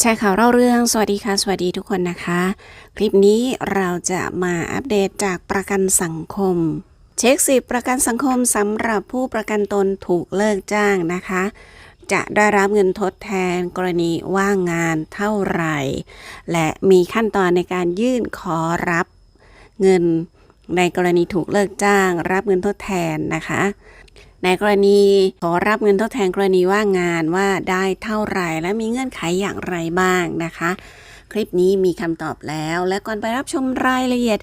แชร์ข่าวเล่าเรื่อง สวัสดีค่ะ สวัสดีทุกคนนะคะ คลิปนี้เราจะมาอัปเดตจากประกันสังคม เช็คสิทธิประกันสังคมสำหรับผู้ประกันตนถูกเลิกจ้างนะคะ จะได้รับเงินทดแทนกรณีว่างงานเท่าไหร่ และมีขั้นตอนในการยื่นขอรับเงินในกรณีถูกเลิกจ้าง รับเงินทดแทนนะคะ ในกรณีขอรับเงินทดแทนกรณีว่างงานว่าได้เท่าไหร่และมีเงื่อนไขอย่างไรบ้างนะคะ คลิปนี้มีคำตอบแล้ว และก่อนไปรับชมรายละเอียด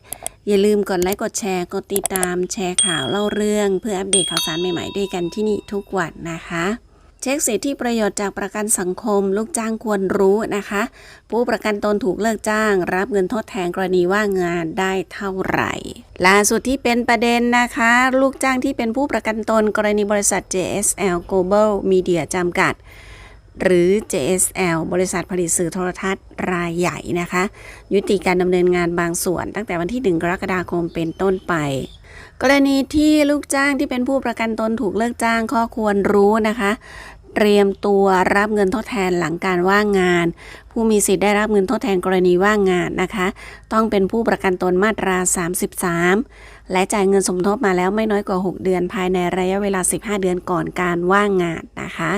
อย่าลืมกดไลค์กดแชร์กดติดตามแชร์ข่าวเล่าเรื่อง เพื่ออัปเดตข่าวสารใหม่ๆด้วยกันที่นี่ทุกวันนะคะ เช็คสิทธิประโยชน์จากประกันสังคม ลูกจ้างควรรู้นะคะ ผู้ประกันตนถูกเลิกจ้าง รับเงินทดแทนกรณีว่างงานได้เท่าไหร่ล่าสุดที่เป็นประเด็นนะคะ ลูกจ้างที่เป็นผู้ประกันตนกรณีบริษัท JSL Global Media จำกัด หรือ JSL บริษัทผลิตสื่อโทรทัศน์รายใหญ่นะคะ ยุติการดำเนินงานบางส่วน ตั้งแต่วันที่ 1 กรกฎาคมเป็นต้นไปกรณีที่ลูกจ้างที่เป็นผู้ประกันตนถูกเลิกจ้างข้อควรรู้นะคะ เตรียมตัวรับเงินทดแทนหลังการว่างงาน ผู้มีสิทธิ์ได้รับเงินทดแทนกรณีว่างงานนะคะ ต้องเป็นผู้ประกันตนมาตรา 33 และจ่ายเงินสมทบมาแล้วไม่น้อยกว่า 6 เดือนภายในระยะเวลา 15 เดือนก่อนการว่างงานนะคะ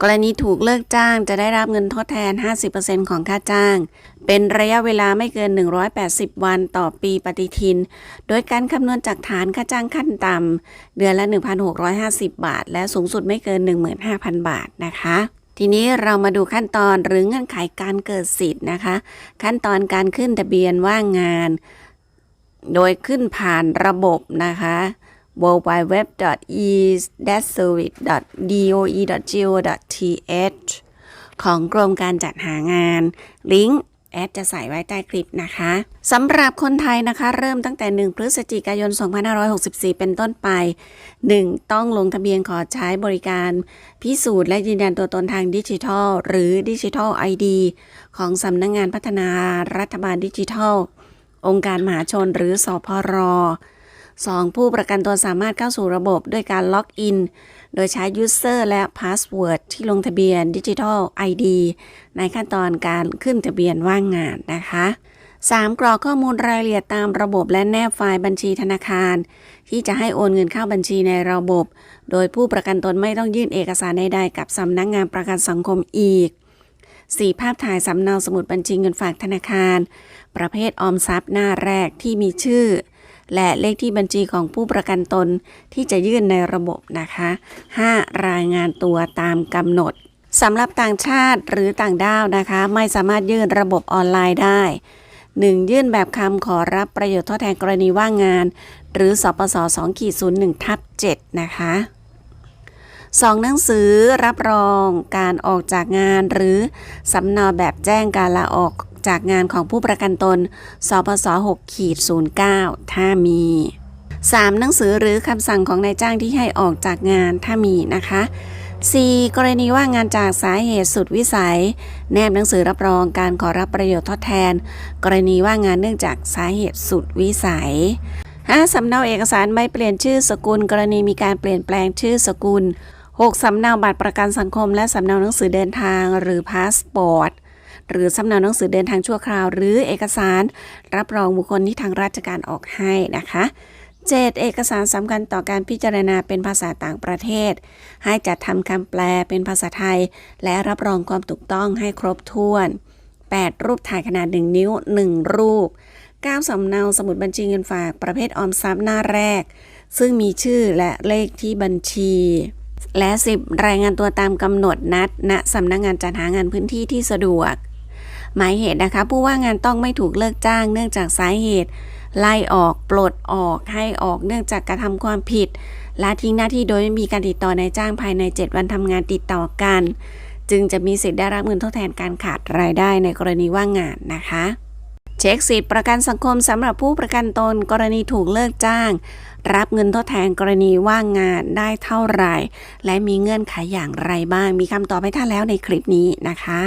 กรณีถูกเลิกจ้างจะได้รับเงินทดแทน 50%ของค่าจ้าง เป็นระยะเวลาไม่เกิน 180 วันต่อปีปฏิทิน โดยการคำนวณจากฐานค่าจ้างขั้นต่ำเดือนละ 1,650 บาท และสูงสุดไม่เกิน 15,000 บาทนะคะทีนี้เรามาดูขั้นตอนหรือเงื่อนไขการเกิดสิทธิ์นะคะ ขั้นตอนการขึ้นทะเบียนว่างงาน โดยขึ้นผ่านระบบนะคะ www.e-service.doe.go.th ของกรมการจัดหางาน ลิงก์แอดจะใส่ไว้ใต้คลิปนะคะสำหรับคนไทยนะคะ เริ่มตั้งแต่ 1 พฤศจิกายน 2564 เป็นต้นไป 1. ต้องลงทะเบียนขอใช้บริการ พิสูจน์และยืนยันตัวตนทางดิจิทัล หรือดิจิทัล ID ของสำนักงงานพัฒนารัฐบาลดิจิทัล องค์การมหาชนหรือสอพร 2. ผู้ประกันตนสามารถเข้าสู่ระบบด้วยการล็อกอิน โดยใช้ User และ Password ที่ลงทะเบียน Digital ID ในขั้นตอนการขึ้นทะเบียนว่างงานนะคะ 3. กรอกข้อมูลรายละเอียดตามระบบและแนบไฟล์บัญชีธนาคาร ที่จะให้โอนเงินเข้าบัญชีในระบบ โดยผู้ประกันตนไม่ต้องยื่นเอกสารใดๆกับสำนักงงานประกันสังคมอีก 4. ภาพถ่ายสำเนาสมุดบัญชีเงินฝากธนาคาร ประเภทออมทรัพย์หน้าแรกที่มีชื่อ และเลขที่บัญชีของผู้ประกันตนที่จะยื่นในระบบนะคะ 5. รายงานตัวตามกำหนดสำหรับต่างชาติหรือต่างด้าวนะคะ ไม่สามารถยื่นระบบออนไลน์ได้ 1. ยื่นแบบคำขอรับประโยชน์ทดแทนกรณีว่างงาน หรือสปส2ขีด01ทับ7นะคะ 2. หนังสือรับรองการออกจากงาน หรือสำเนาแบบแจ้งการลาออก จากงานของผู้ประกันตน สปส6ขีด09 ถ้ามี 3. หนังสือหรือคำสั่งของนายจ้างที่ให้ออกจากงานถ้ามีนะคะ 4. กรณีว่างงานจากสาเหตุสุดวิสัย แนบหนังสือรับรองการขอรับประโยชน์ทดแทน กรณีว่างงานเนื่องจากสาเหตุสุดวิสัย 5. สำเนาเอกสารใบเปลี่ยนชื่อสกุล กรณีมีการเปลี่ยนแปลงชื่อสกุล 6. สำเนาบัตรประกันสังคม และสำเนาหนังสือเดินทางหรือพาสปอร์ต หรือสำเนาหนังสือเดินทางชั่วคราว หรือเอกสาร รับรองบุคคลที่ทางราชการออกให้นะคะ 7. เอกสารสำคัญต่อการพิจารณาเป็นภาษาต่างประเทศ ให้จัดทำคำแปลเป็นภาษาไทย และรับรองความถูกต้องให้ครบถ้วน 8. รูปถ่ายขนาด 1 นิ้ว 1 รูป 9. สำเนาสมุดบัญชีเงินฝากประเภทออมทรัพย์หน้าแรก ซึ่งมีชื่อและเลขที่บัญชี และ 10 รายงานตัวตามกำหนดนัดณสำนักงงานจัดหางานพื้นที่ที่สะดวก หมายเหตุนะคะ ผู้ว่างงานต้องไม่ถูกเลิกจ้าง เนื่องจากสาเหตุไล่ออกปลดออกให้ออกเนื่องจากกระทำความผิดละทิ้งหน้าที่โดยไม่มีการติดต่อนายจ้างภายใน 7 วันทำงานติดต่อกัน จึงจะมีสิทธิ์ได้รับเงินทดแทนการขาดรายได้ในกรณีว่างงานนะคะ เช็คสิทธิประกันสังคมสำหรับผู้ประกันตนกรณีถูกเลิกจ้าง รับเงินทดแทนกรณีว่างงานได้เท่าไหร่ และมีเงื่อนไขอย่างไรบ้าง มีคำตอบให้ท่านแล้วในคลิปนี้นะคะ